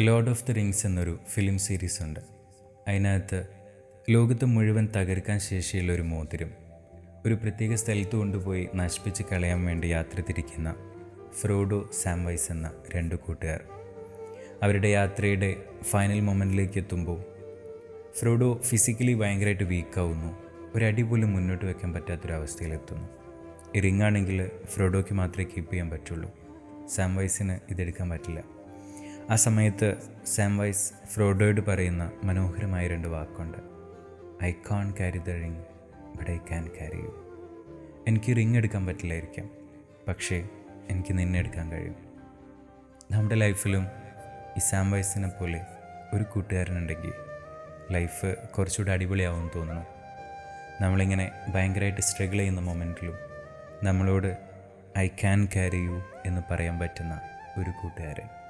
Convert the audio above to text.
Lord of the Rings എന്നൊരു film series ഉണ്ട്. അതിനകത്ത് ലോകത്ത് മുഴുവൻ തകർക്കാൻ ശേഷിയുള്ള ഒരു മോതിരം ഒരു പ്രത്യേക സ്ഥലത്ത് കൊണ്ടുപോയി നശിപ്പിച്ച് കളയാൻ വേണ്ടി യാത്ര തിരിക്കുന്ന ഫ്രോഡോ സാംവൈസ് എന്ന രണ്ട് കൂട്ടുകാർ. അവരുടെ യാത്രയുടെ ഫൈനൽ മൊമെന്റിലേക്ക് എത്തുമ്പോൾ ഫ്രോഡോ ഫിസിക്കലി ഭയങ്കരമായിട്ട് വീക്കാവുന്നു ഒരടി പോലും മുന്നോട്ട് വെക്കാൻ പറ്റാത്തൊരവസ്ഥയിലെത്തുന്നു റിങ്ങാണെങ്കിൽ ഫ്രോഡോയ്ക്ക് മാത്രമേ കീപ്പ് ചെയ്യാൻ പറ്റുള്ളൂ. സാംവൈസിന് ഇതെടുക്കാൻ പറ്റില്ല. ആ സമയത്ത് സാം വൈസ് ഫ്രോഡോയ്ഡ് പറയുന്ന മനോഹരമായ രണ്ട് വാക്കുണ്ട്. I can't carry the ring but I can carry you. എനിക്ക് റിങ് എടുക്കാൻ പറ്റില്ലായിരിക്കാം പക്ഷേ എനിക്ക് നിന്നെ എടുക്കാൻ കഴിയും. നമ്മുടെ ലൈഫിലും ഈ സാം വൈസിനെ പോലെ ഒരു കൂട്ടുകാരനുണ്ടെങ്കിൽ ലൈഫ് കുറച്ചുകൂടെ അടിപൊളിയാവും തോന്നുന്നു. നമ്മളിങ്ങനെ ഭയങ്കരമായിട്ട് സ്ട്രഗിൾ ചെയ്യുന്ന മൊമെന്റിലും നമ്മളോട് ഐ ക്യാൻ ക്യാരി യു എന്ന് പറയാൻ പറ്റുന്ന ഒരു കൂട്ടുകാരൻ.